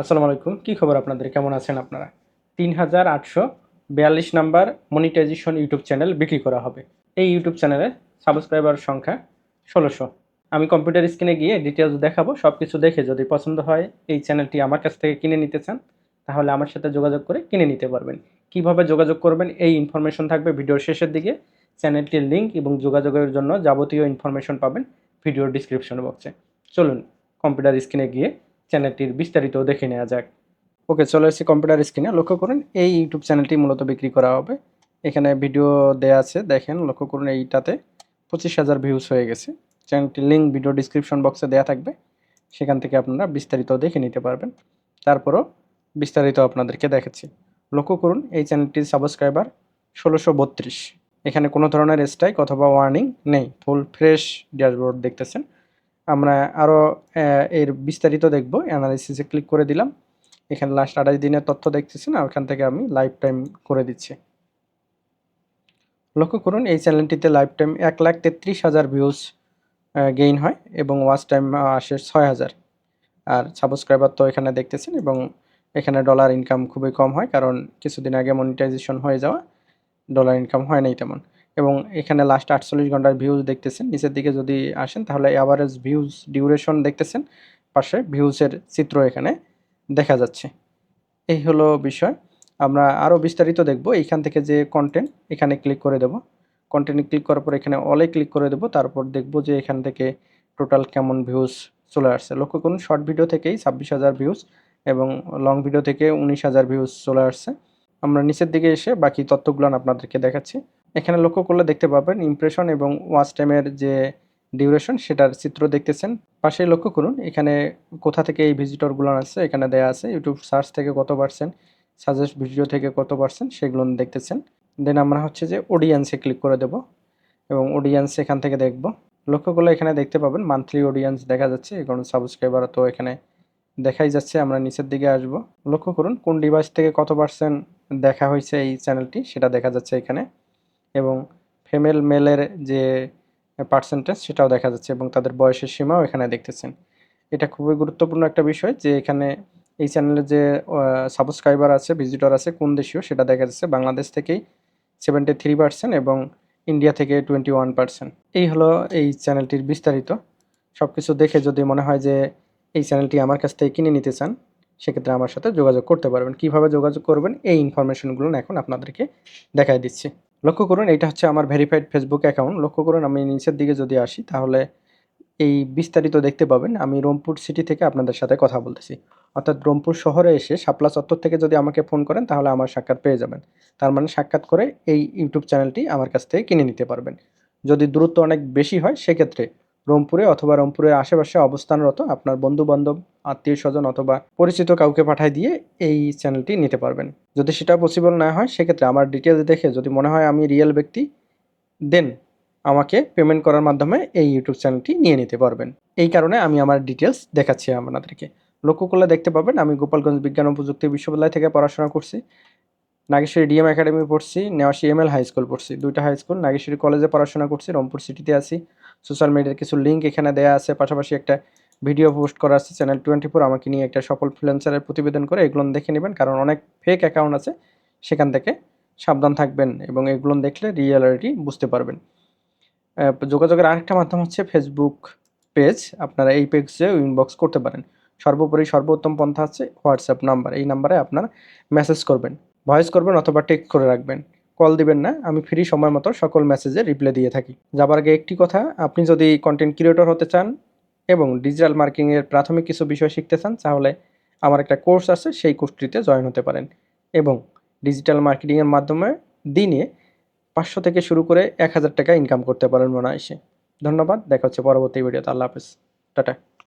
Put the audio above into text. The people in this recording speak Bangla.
আসসালামু আলাইকুম। কী খবর আপনাদের? কেমন আছেন আপনারা? তিন হাজার আটশো বিয়াল্লিশ নাম্বার মনিটাইজেশন ইউটিউব চ্যানেল বিক্রি করা হবে। এই ইউটিউব চ্যানেলে সাবস্ক্রাইবার সংখ্যা ষোলোশো। আমি কম্পিউটার স্ক্রিনে গিয়ে ডিটেলস দেখাবো সব কিছু দেখে যদি পছন্দ হয় এই চ্যানেলটি আমার কাছ থেকে কিনে নিতে চান, তাহলে আমার সাথে যোগাযোগ করে কিনে নিতে পারবেন। কীভাবে যোগাযোগ করবেন এই ইনফরমেশন থাকবে ভিডিওর শেষের দিকে। চ্যানেলটির লিঙ্ক এবং যোগাযোগের জন্য যাবতীয় ইনফরমেশন পাবেন ভিডিওর ডিসক্রিপশন বক্সে চলুন, কম্পিউটার স্ক্রিনে গিয়ে চ্যানেলটির বিস্তারিত দেখে নেওয়া যাক। ওকে, চলে এসেছি কম্পিউটার স্ক্রিনে লক্ষ্য করুন, এই ইউটিউব চ্যানেলটি মূলত বিক্রি করা হবে। এখানে ভিডিও দেয়া আছে, দেখেন, লক্ষ্য করুন এইটাতে পঁচিশ হাজার ভিউজ হয়ে গেছে। চ্যানেলটির লিঙ্ক ভিডিও ডিসক্রিপশন বক্সে দেওয়া থাকবে। সেখান থেকে আপনারা বিস্তারিত দেখে নিতে পারবেন। তারপরও বিস্তারিত আপনাদেরকে দেখাচ্ছি। লক্ষ্য করুন, এই চ্যানেলটির সাবস্ক্রাইবার ষোলোশো বত্রিশ। এখানে কোনো ধরনের স্ট্রাইক অথবা ওয়ার্নিং নেই। ফুল ফ্রেশ ড্যাশবোর্ড দেখতেছেন। আমরা আরও এর বিস্তারিত দেখব। অ্যানালিসিসে ক্লিক করে দিলাম। এখানে লাস্ট আঠাশ দিনের তথ্য দেখতেছেন আর ওখান থেকে আমি লাইফ টাইম করে দিচ্ছি। লক্ষ্য করুন, এই চ্যানেলটিতে লাইফ টাইম এক লাখ তেত্রিশ হাজার ভিউজ গেইন হয় এবং ওয়াচ টাইম আসে ছয় হাজার। আর সাবস্ক্রাইবার তো এখানে দেখতেছেন এবং এখানে ডলার ইনকাম খুবই কম হয় কারণ কিছুদিন আগে মনিটাইজেশন হয়ে যাওয়া ডলার ইনকাম হয় নাই তেমন। এবং এখানে লাস্ট আটচল্লিশ ঘণ্টার ভিউজ দেখতেছেন। নিচের দিকে যদি আসেন, তাহলে অ্যাভারেজ ভিউজ ডিউরেশন দেখতেছেন। পাশে ভিউজের চিত্র এখানে দেখা যাচ্ছে। এই হলো বিষয়। আমরা আরও বিস্তারিত দেখব। এইখান থেকে যে কন্টেন্ট এখানে ক্লিক করে দেব। কন্টেন্টে ক্লিক করার পর এখানে অলে ক্লিক করে দেব। তারপর দেখব যে এখান থেকে টোটাল কেমন ভিউজ চলে আসছে। লক্ষ্য করুন শর্ট ভিডিও থেকেই ছাব্বিশ হাজার ভিউজ এবং লং ভিডিও থেকে উনিশ হাজার ভিউজ চলে আসছে। আমরা নিচের দিকে এসে বাকি তথ্যগুলো আপনাদেরকে দেখাচ্ছি। এখানে লক্ষ্য করলে দেখতে পাবেন ইমপ্রেশন এবং ওয়াচ টাইমের যে ডিউরেশন সেটার চিত্র দেখতেছেন। পাশে লক্ষ্য করুন, এখানে কোথা থেকে এই ভিজিটরগুলো আসছে, এখানে দেয়া আছে ইউটিউব সার্চ থেকে কত পার্সেন্ট সাজেস্ট ভিডিও থেকে কত পার্সেন্ট সেগুলো দেখতেছেন। দেন আমরা হচ্ছে যে অডিয়েন্সে ক্লিক করে দেব এবং অডিয়েন্স এখান থেকে দেখব। লক্ষ্য করলে এখানে দেখতে পাবেন মান্থলি অডিয়েন্স দেখা যাচ্ছে কারণ সাবস্ক্রাইবার তো এখানে দেখাই যাচ্ছে, আমরা নিচের দিকে আসব। লক্ষ্য করুন কোন ডিভাইস থেকে কত পার্সেন্ট দেখা হয়েছে এই চ্যানেলটি সেটা দেখা যাচ্ছে এখানে। এবং ফিমেল মেলের যে পার্সেন্টেজ সেটাও দেখা যাচ্ছে এবং তাদের বয়সের সীমাও এখানে দেখতেছেন। এটা খুবই গুরুত্বপূর্ণ একটা বিষয় যে এখানে এই চ্যানেলে যে সাবস্ক্রাইবার আছে ভিজিটর আছে কোন দেশীয় সেটা দেখা যাচ্ছে। বাংলাদেশ থেকেই সেভেন্টি থ্রি পার্সেন্ট এবং ইন্ডিয়া থেকে টোয়েন্টি ওয়ান পার্সেন্ট এই হলো এই চ্যানেলটির বিস্তারিত। সব কিছু দেখে যদি মনে হয় যে এই চ্যানেলটি আমার কাছ থেকে কিনে নিতে চান, সেক্ষেত্রে আমার সাথে যোগাযোগ করতে পারবেন। কীভাবে যোগাযোগ করবেন, এই ইনফরমেশনগুলো এখন আপনাদেরকে দেখাই দিচ্ছি। লক্ষ্য করুন এটা হচ্ছে আমার ভেরিফাইড ফেসবুক অ্যাকাউন্ট লক্ষ্য করুন, আমি নিচের দিকে যদি আসি, তাহলে এই বিস্তারিত দেখতে পাবেন, আমি রংপুর সিটি থেকে আপনাদের সাথে কথা বলতেছি। অর্থাৎ রংপুর শহরে এসে শাপলা চত্বর থেকে যদি আমাকে ফোন করেন, তাহলে আমার সাক্ষাৎ পেয়ে যাবেন। তার মানে সাক্ষাৎ করে এই ইউটিউব চ্যানেলটি আমার কাছ থেকে কিনে নিতে পারবেন। যদি দূরত্ব অনেক বেশি হয়, সেক্ষেত্রে রংপুরে অথবা রংপুরের আশেপাশে অবস্থানরত আপনার বন্ধু বান্ধব আত্মীয় স্বজন অথবা পরিচিত কাউকে পাঠায় দিয়ে এই চ্যানেলটি নিতে পারবেন। যদি সেটা পসিবল না হয়, সেক্ষেত্রে আমার ডিটেলস দেখে যদি মনে হয় আমি রিয়েল ব্যক্তি দেন আমাকে পেমেন্ট করার মাধ্যমে এই ইউটিউব চ্যানেলটি নিয়ে নিতে পারবেন। এই কারণে আমি আমার ডিটেলস দেখাচ্ছি আপনাদেরকে। লক্ষ্য করলে দেখতে পাবেন, আমি গোপালগঞ্জ বিজ্ঞান ও প্রযুক্তি বিশ্ববিদ্যালয় থেকে পড়াশোনা করছি, নাগেশ্বরী ডিএম একাডেমি পড়ছি, Newashi M L high school পড়ছি। দুইটা হাই স্কুল নাগেশ্বরী কলেজে পড়াশোনা করছি, রংপুর সিটিতে আছি। সোশ্যাল মিডিয়ার কিছু লিঙ্ক এখানে দেওয়া আছে, পাশাপাশি একটা ভিডিও পোস্ট করা আছে চ্যানেল টোয়েন্টি ফোর আমাকে নিয়ে একটা সফল ফ্রিল্যান্সারের প্রতিবেদন করে, এগুলো দেখে নেবেন, কারণ অনেক ফেক অ্যাকাউন্ট আছে, সেখান থেকে সাবধান থাকবেন এবং এগুলো দেখলে রিয়েলিটি বুঝতে পারবেন। যোগাযোগের আরেকটা মাধ্যম হচ্ছে ফেসবুক পেজ আপনারা এই পেজে ইনবক্স করতে পারেন। সর্বোপরি সর্বোত্তম পন্থা হচ্ছে হোয়াটসঅ্যাপ নাম্বার এই নাম্বারে আপনার মেসেজ করবেন ভয়েস করবেন অথবা টেক্সট করে রাখবেন। কল দিবেন না, আমি ফ্রি সময় মতো সকল মেসেজে রিপ্লাই দিয়ে থাকি। যাবার আগে একটি কথা, আপনি যদি কন্টেন্ট ক্রিয়েটর হতে চান এবং ডিজিটাল মার্কেটিংয়ের প্রাথমিক কিছু বিষয় শিখতে চান, তাহলে আমার একটা কোর্স আছে, সেই কোর্সটিতে জয়েন হতে পারেন। এবং ডিজিটাল মার্কেটিংয়ের মাধ্যমে দিনে পাঁচশো থেকে শুরু করে এক হাজার টাকা ইনকাম করতে পারেন মনে এসে ধন্যবাদ, দেখা হচ্ছে পরবর্তী ভিডিওতে, আল্লাহ হাফেজ। টাটা।